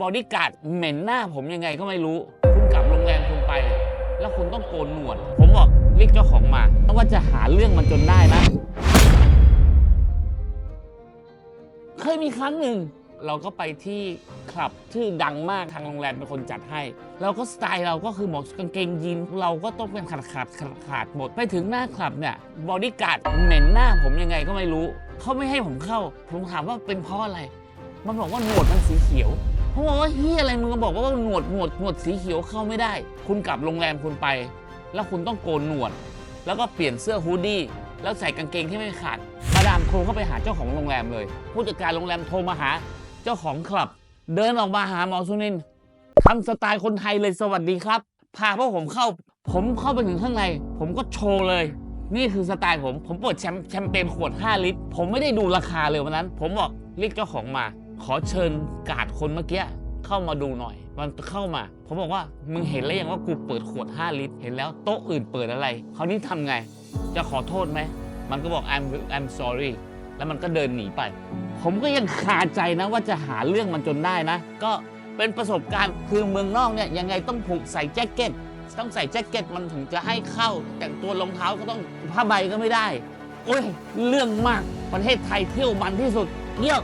บอดี้การ์ดเหม็นหน้าผมยังไงก็ไม่รู้ คุณกลับโรงแรมคุณไป แล้วคุณต้องโกนหนวด ผมบอกเรียกเจ้าของมาว่าจะหาเรื่องมันจนได้นะ เคยมีครั้งหนึ่ง เราก็ไปที่คลับชื่อดังมากทางโรงแรมเป็นคนจัดให้ เราก็สไตล์เราก็คือหมวกกางเกงยีนเราก็ต้องเป็นขาดขาดขาดขาดหมดไปถึงหน้าคลับเนี่ยบอดี้การ์ดเหม็นหน้าผมยังไงก็ไม่รู้เขาไม่ให้ผมเข้า ผมถามว่าเป็นเพราะอะไร มันบอกว่าหนวดมันสีเขียว ผมบอกว่าเฮียอะไรมึงก็บอกว่าหนวดหนวดหนวดสีเขียวเข้าไม่ได้ คุณกลับโรงแรมคุณไป แล้วคุณต้องโกนหนวด แล้วก็เปลี่ยนเสื้อฮูดดี้แล้วใส่กางเกงที่ไม่ขาดมาดามโทรเข้าไปหาเจ้าของโรงแรมเลย ผู้จัดการโรงแรมโทรมาหา เจ้าของคลับ เดินออกมาหาหมอสุนินทำสไตล์คนไทยเลยสวัสดีครับพาพวกผมเข้า ผมเข้าไปถึงข้างใน ผมก็โชว์เลย นี่คือสไตล์ผม ผมเปิดแชมแชมเปญขวด 5 ลิตร ผมไม่ได้ดูราคาเลยวันนั้น ผมบอก เรียกเจ้าของมา ขอเชิญกาดคนเมื่อกี้เข้ามาดูหน่อย มันเข้ามา ผมบอกว่ามึงเห็นแล้วยังว่ากูเปิดขวด 5 ลิตร เห็นแล้วโต๊ะอื่นเปิดอะไรคราวนี้ทำไง จะขอโทษไหม มันก็บอก I'm I'm sorry แล้วมันก็เดินหนีไป ผมก็ยังคาใจนะว่าจะหาเรื่องมันจนได้นะ ก็เป็นประสบการณ์คือเมืองนอกเนี่ยยังไงต้องผูกใส่แจ็คเก็ตต้องใส่แจ็คเก็ตมันถึงจะให้เข้า แต่งตัวรองเท้าก็ต้องผ้าใบก็ไม่ได้ โอ้ย เรื่องมากประเทศไทยเที่ยวมันที่สุดเยี่ยม